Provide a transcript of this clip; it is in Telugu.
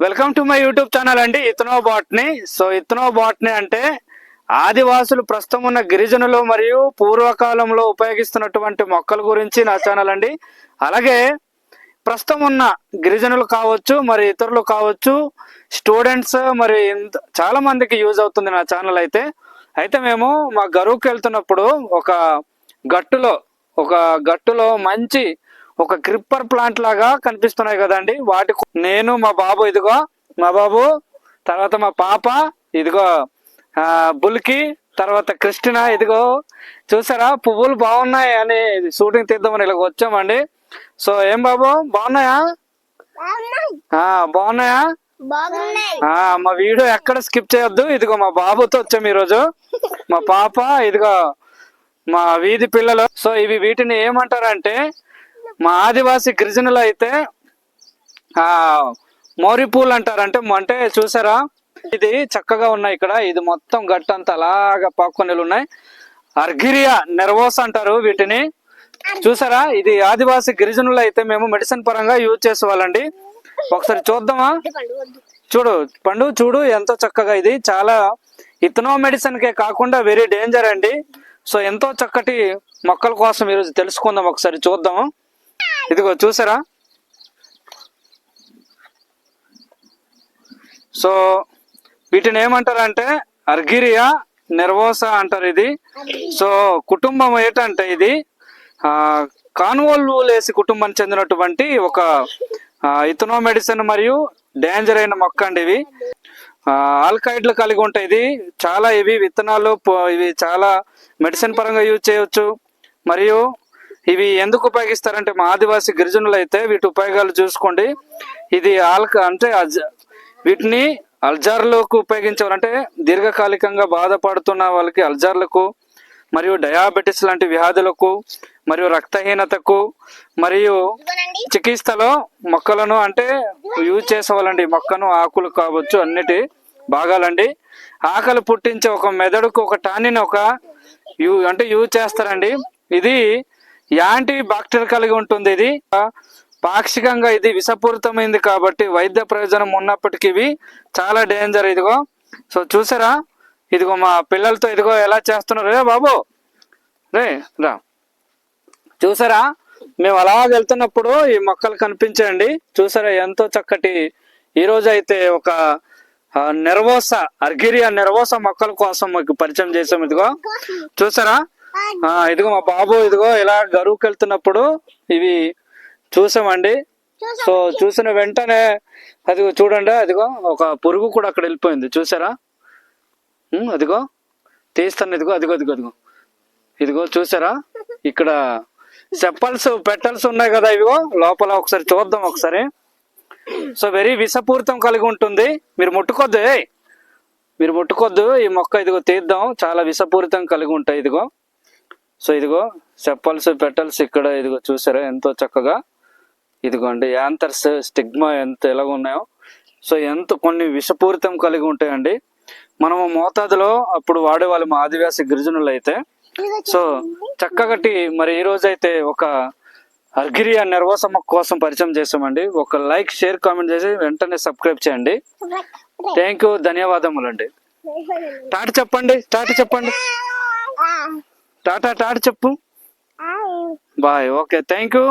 Welcome to my YouTube channel అండి ఇతనో బాట్ని. సో ఇతనో బాట్ని అంటే ఆదివాసులు ప్రస్తుతం ఉన్న గిరిజనులు మరియు పూర్వకాలంలో ఉపయోగిస్తున్నటువంటి మొక్కల గురించి నా ఛానల్ అండి. అలాగే ప్రస్తుతం ఉన్న గిరిజనులు కావచ్చు మరి ఇతరులు కావచ్చు స్టూడెంట్స్ మరి ఇంత- చాలా మందికి యూజ్ అవుతుంది నా ఛానల్ అయితే. అయితే మేము మా గరువుకి వెళ్తున్నప్పుడు ఒక గట్టులో ఒక గట్టులో మంచి ఒక క్రిప్పర్ ప్లాంట్ లాగా కనిపిస్తున్నాయి కదండి. వాటి నేను మా బాబు ఇదిగో మా బాబు తర్వాత మా పాప ఇదిగో ఆ, బుల్కి తర్వాత క్రిస్టినా ఇదిగో చూసారా? పువ్వులు బాగున్నాయి అని షూటింగ్ తీద్దామని ఇలా వచ్చామండి. సో ఏం బాబు? బాగున్నాయా? బాగున్నాయి. ఆ బాగున్నాయా? బాగున్నాయి. ఆ మా వీడియో ఎక్కడ స్కిప్ చేయొద్దు. ఇదిగో మా బాబుతో వచ్చాం ఈరోజు. మా పాప ఇదిగో మా వీధి పిల్లలు. సో ఇవి వీటిని ఏమంటారంటే మా ఆదివాసి గిరిజనులు అయితే ఆ మోరి పూలు అంటారు అంటే అంటే చూసారా? ఇది చక్కగా ఉన్నాయి ఇక్కడ. ఇది మొత్తం గట్టంతా అలాగా పాక్కొని ఉన్నాయి. అర్గిరియా నెర్వోస్ అంటారు వీటిని. చూసారా? ఇది ఆదివాసి గిరిజనులు అయితే మేము మెడిసిన్ పరంగా యూజ్ చేసేవాళ్ళండి. ఒకసారి చూద్దామా? చూడు పండు చూడు ఎంతో చక్కగా ఇది. చాలా ఇథనో మెడిసిన్ కే కాకుండా వెరీ డేంజర్ అండి. సో ఎంతో చక్కటి మొక్కల కోసం ఈరోజు తెలుసుకుందాం ఒకసారి చూద్దాం ఇదిగో చూసారా? సో వీటిని ఏమంటారంటే అర్గిరియా నెర్వోసా అంటారు ఇది. సో కుటుంబం ఏంటంటే ఇది ఆ కాన్వోల్వులేసి కుటుంబానికి చెందినటువంటి ఒక ఇథనో మెడిసిన్ మరియు డేంజర్ అయిన మొక్క అండి ఇవి. ఆల్కాయిడ్లు ఆల్కైడ్లు కలిగి ఉంటాయి ఇది చాలా ఇవి విత్తనాలు ఇవి చాలా మెడిసిన్ పరంగా యూజ్ చేయవచ్చు మరియు ఇవి ఎందుకు ఉపయోగిస్తారంటే మా ఆదివాసి గిరిజనులు అయితే వీటి ఉపయోగాలు చూసుకోండి. ఇది ఆల్క అంటే వీటిని అల్జార్లకు ఉపయోగించేవారు అంటే దీర్ఘకాలికంగా బాధపడుతున్న వాళ్ళకి అల్జార్లకు మరియు డయాబెటిస్ లాంటి వ్యాధులకు మరియు రక్తహీనతకు మరియు చికిత్సలో మొక్కలను అంటే యూజ్ చేసేవాళ్ళండి. మొక్కను ఆకులు కావచ్చు అన్నిటి భాగాలండి. ఆకలి పుట్టించే ఒక మెదడుకు ఒక టానిన్ ఒక యూ అంటే యూజ్ చేస్తారండి. ఇది యాంటీ బాక్టీరియా కలిగి ఉంటుంది ఇది. పాక్షికంగా ఇది విషపూరితమైంది కాబట్టి వైద్య ప్రయోజనం ఉన్నప్పటికీ ఇవి చాలా డేంజర్ ఇదిగో. సో చూసారా? ఇదిగో మా పిల్లలతో ఇదిగో ఎలా చేస్తున్నారు? రే బాబు! రే రా. చూసారా? మేము అలా వెళ్తున్నప్పుడు ఈ మొక్కలు కనిపించండి చూసారా? ఎంతో చక్కటి ఈరోజు అయితే ఒక నెర్వోస అర్గిరియా నెర్వోస మొక్కల కోసం మీకు పరిచయం చేసాం ఇదిగో. చూసారా? ఆ, ఇదిగో మా బాబు ఇదిగో ఇలా గరువుకి వెళ్తున్నప్పుడు ఇవి చూసామండి. సో చూసిన వెంటనే అదిగో చూడండి అదిగో ఒక పురుగు కూడా అక్కడ వెళ్ళిపోయింది. చూసారా? అదిగో తీస్తాను ఇదిగో అదిగో అదిగో అదిగో. ఇదిగో చూసారా? ఇక్కడ చెప్పల్స్ పెట్టల్స్ ఉన్నాయి కదా ఇవిగో. లోపల ఒకసారి చూద్దాం ఒకసారి. సో వెరీ విషపూరితం కలిగి ఉంటుంది. మీరు ముట్టుకోద్దు మీరు ముట్టుకోద్దు ఈ మొక్క ఇదిగో తీద్దాం. చాలా విషపూరితం కలిగి ఉంటాయి ఇదిగో. సో ఇదిగో చెప్పల్స్ పెట్టల్స్ ఇక్కడ ఇదిగో చూసారా ఎంతో చక్కగా ఇదిగోండి యాంథర్స్ స్టిగ్మా ఎంత ఎలాగ ఉన్నాయో. సో ఎంత కొన్ని విషపూరితం కలిగి ఉంటాయండి. మనము మోతాదులో అప్పుడు వాడేవాళ్ళు మా ఆదివాసి గిరిజనులు అయితే సో చక్కగట్టి మరి ఈ రోజు అయితే ఒక అర్గిరియా మొక్క కోసం పరిచయం చేసామండి ఒక లైక్ షేర్ కామెంట్ చేసి వెంటనే సబ్స్క్రైబ్ చేయండి. థ్యాంక్ యూ ధన్యవాదములండి. టాట చెప్పండి టాట చెప్పండి. టాటా టాట చెప్పు. Bye okay thank you